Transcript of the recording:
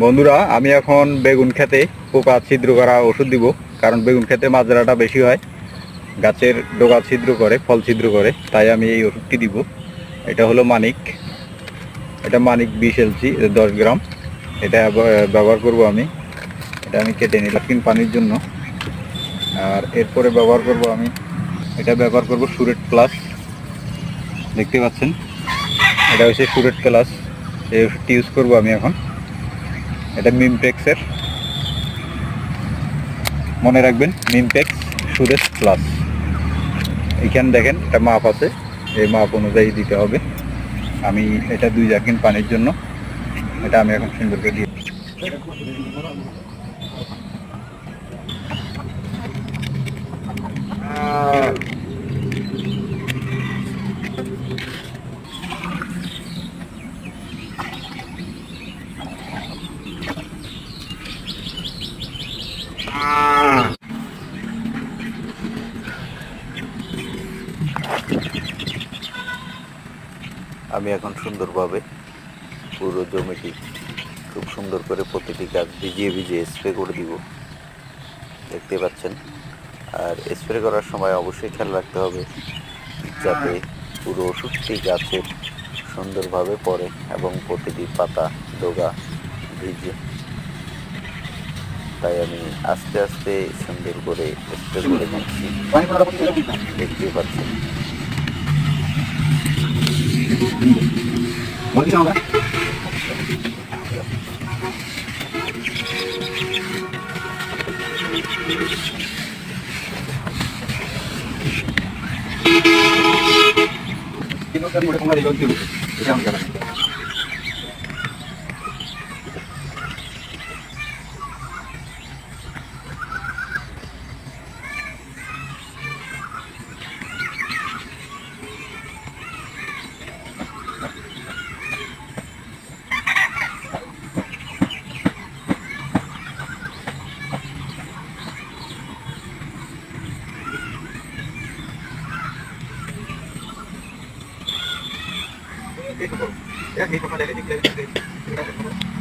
বন্ধুরা, আমি এখন বেগুন খেতে পোকা ছিদ্র করা ওষুধ দিব, কারণ বেগুন খেতে মাজরাটা বেশি হয়। গাছের ডোকা ছিদ্র করে, ফল ছিদ্র করে, তাই আমি এই ওষুধটি দিব। এটা হলো মানিক। এটা মানিক বিশ এলসি দশ গ্রাম। এটা ব্যব- ব্যবহার করব আমি। এটা আমি কেটে নিলাম পানির জন্য। আর এরপরে ব্যবহার করব আমি, এটা ব্যবহার করব সুরেট প্লাস। দেখতে পাচ্ছেন? এটা হচ্ছে সুরেট প্লাস। এই ওষুধটি ইউজ করব আমি এখন। এটা মিমপেক্সের মনে রাখবেন মিমপেক্স সুরেশ প্লাস এখানে দেখেন, এটা মাপ আছে। এই মাপ অনুযায়ী দিতে হবে। আমি এটা দুই জাকিন পানির জন্য। এটা আমি এখন সুন্দর করে দিয়ে আমি এখন সুন্দরভাবে পুরো জমিটি খুব সুন্দর করে প্রতিটি গাছ ভিজিয়ে ভিজিয়ে স্প্রে করে দিব। দেখতে পাচ্ছেন? আর স্প্রে করার সময় অবশ্যই খেয়াল রাখতে হবে যাতে পুরো ওষুধটি গাছের সুন্দরভাবে পড়ে এবং প্রতিটি পাতা, ডোগা ভিজে। তাই আমি আস্তে আস্তে সুন্দর করে স্প্রে করে দিচ্ছি দেখতেই পাচ্ছি Kita kan mulai kemarin, kita Yan, dito pa lalalig, lalalig.